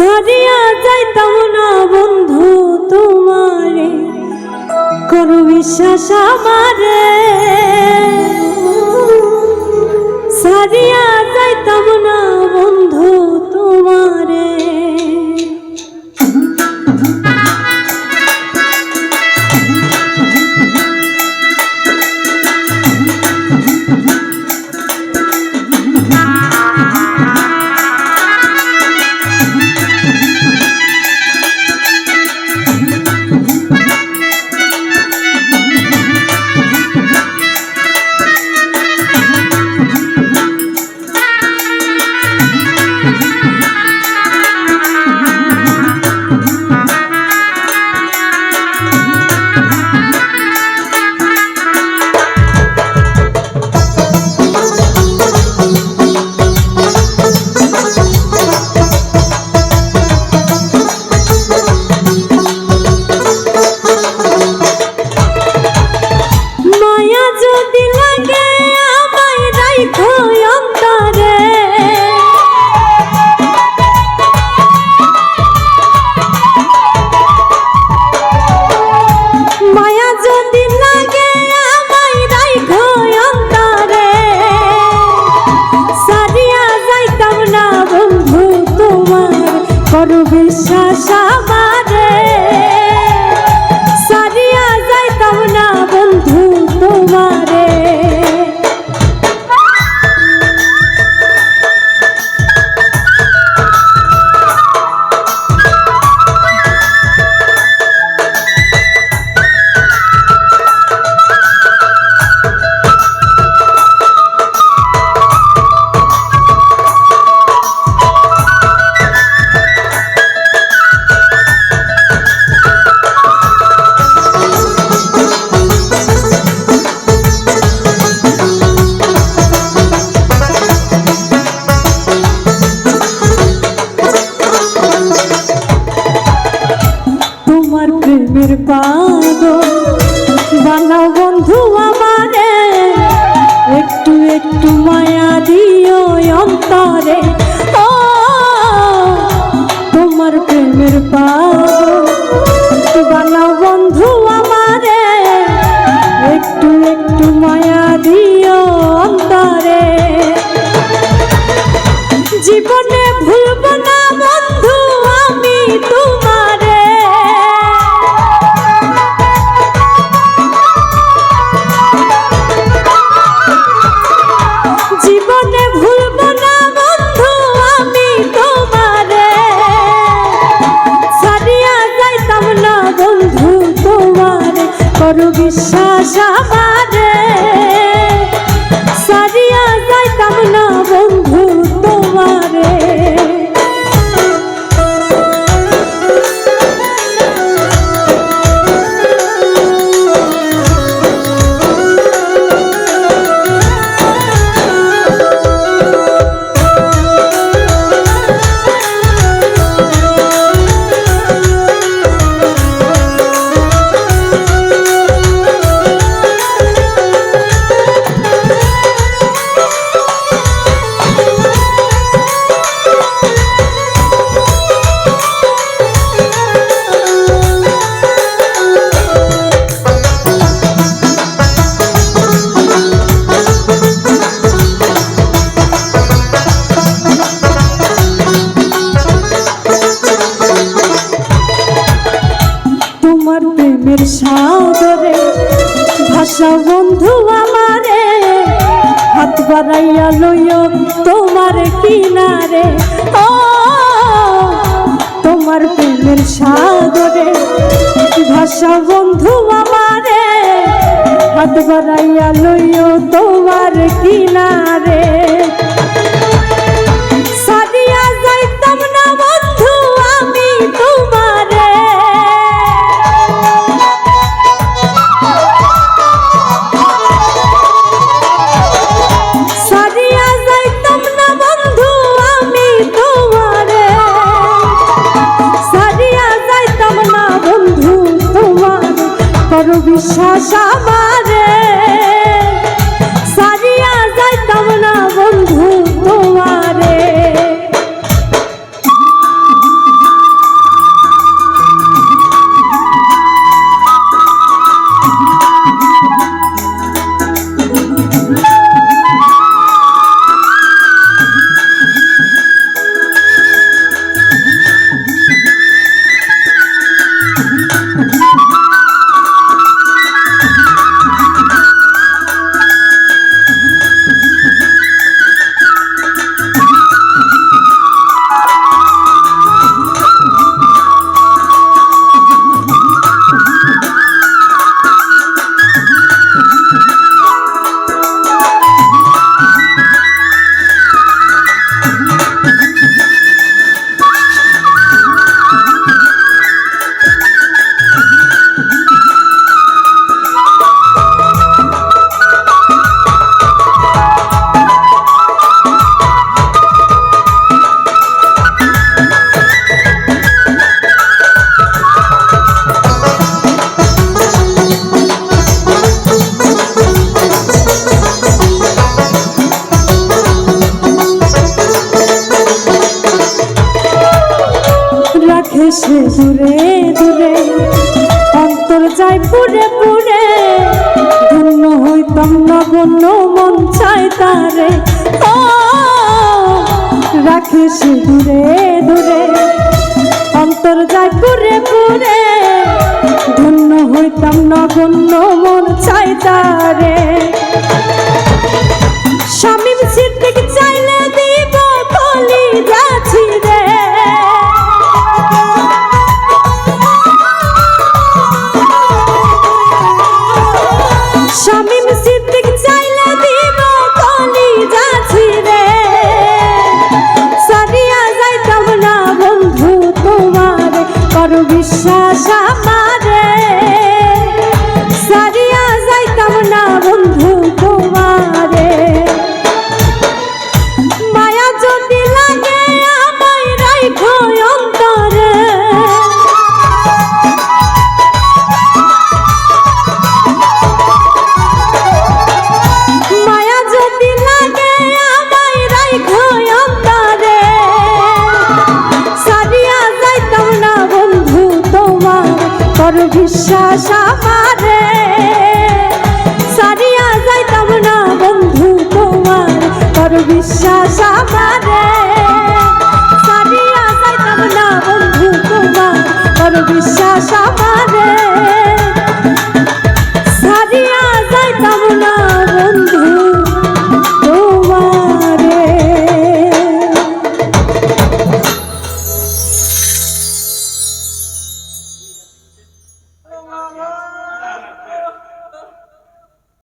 সারিয়া যাইতাম না বন্ধু তোমারে করু বিশ্বাস আমারে। সারিয়া যাইতাম না বন্ধু প্রেমের বানাও বন্ধু আমারে একটু একটু মায়া দিও অন্তরে। জীবনে ভুলব করু বিশ্বাস আমারে। সাগরে ভাষা বন্ধু আমারে, হাত বাড়াইয়া লইয় তোমার কিনারে। ও, তোমার প্রেমের সাগরে ভাষা বন্ধু আমারে, হাত বাড়াইয়া লইয় তোমার কিনারে। তোমার দূরে দূরে। অন্তর চাই পুরে পুরে। ধন্য হইতাম না বন্য, মন চাই তারে। ও, রাখে সে দূরে দূরে। অন্তর যায় পুরে পুরে। ধন্য হইতাম না বন্য, মন চাই তারে। স্বামীর সিদ্দিক চাইলে দিব কলি যায় Aisha Shamar.